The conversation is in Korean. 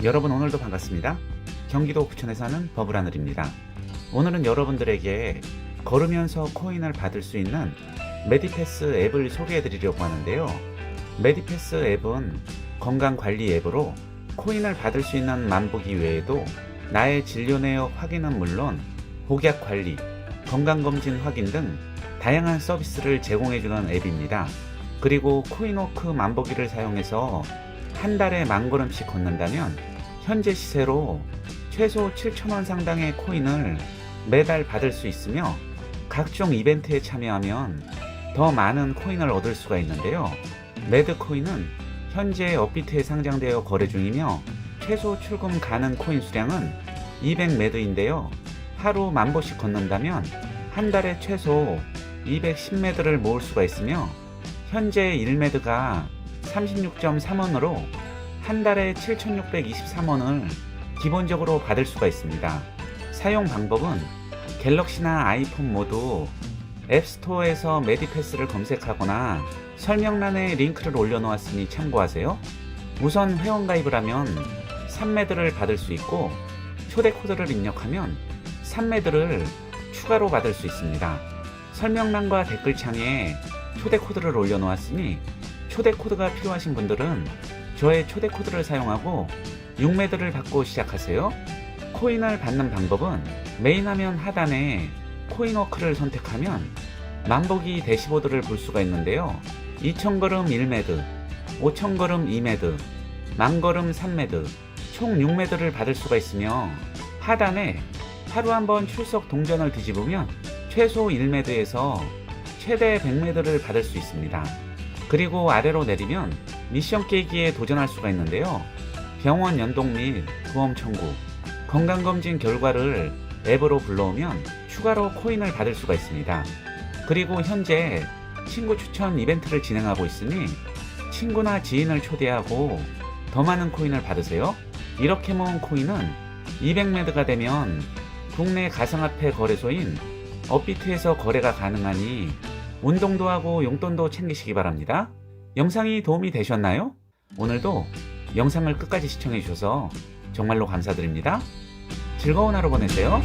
여러분 오늘도 반갑습니다. 경기도 부천에 사는 버블하늘입니다. 오늘은 여러분들에게 걸으면서 코인을 받을 수 있는 메디패스 앱을 소개해 드리려고 하는데요. 메디패스 앱은 건강관리 앱으로 코인을 받을 수 있는 만보기 외에도 나의 진료 내역 확인은 물론 복약 관리, 건강검진 확인 등 다양한 서비스를 제공해주는 앱입니다. 그리고 코인워크 만보기를 사용해서 한 달에 만 걸음씩 걷는다면 현재 시세로 최소 7,000원 상당의 코인을 매달 받을 수 있으며 각종 이벤트에 참여하면 더 많은 코인을 얻을 수가 있는데요. 매드코인은 현재 업비트에 상장되어 거래 중이며 최소 출금 가능 코인 수량은 200매드인데요. 하루 만 보씩 걷는다면 한 달에 최소 210매드를 모을 수가 있으며 현재 1매드가 36.3원으로 한 달에 7,623원을 기본적으로 받을 수가 있습니다. 사용 방법은 갤럭시나 아이폰 모두 앱스토어에서 메디패스를 검색하거나 설명란에 링크를 올려놓았으니 참고하세요. 우선 회원가입을 하면 3매드를 받을 수 있고 초대 코드를 입력하면 3매드를 추가로 받을 수 있습니다. 설명란과 댓글창에 초대 코드를 올려놓았으니 초대 코드가 필요하신 분들은 저의 초대 코드를 사용하고 6매드를 받고 시작하세요. 코인을 받는 방법은 메인 화면 하단에 코인워크를 선택하면 만보기 대시보드를 볼 수가 있는데요. 2,000걸음 1매드, 5,000걸음 2매드, 만걸음 3매드, 총 6매드를 받을 수가 있으며 하단에 하루 한 번 출석 동전을 뒤집으면 최소 1매드에서 최대 100매드를 받을 수 있습니다. 그리고 아래로 내리면 미션 깨기에 도전할 수가 있는데요. 병원 연동 및 보험 청구, 건강검진 결과를 앱으로 불러오면 추가로 코인을 받을 수가 있습니다. 그리고 현재 친구 추천 이벤트를 진행하고 있으니 친구나 지인을 초대하고 더 많은 코인을 받으세요. 이렇게 모은 코인은 200매드가 되면 국내 가상화폐 거래소인 업비트에서 거래가 가능하니 운동도 하고 용돈도 챙기시기 바랍니다. 영상이 도움이 되셨나요? 오늘도 영상을 끝까지 시청해 주셔서 정말로 감사드립니다. 즐거운 하루 보내세요.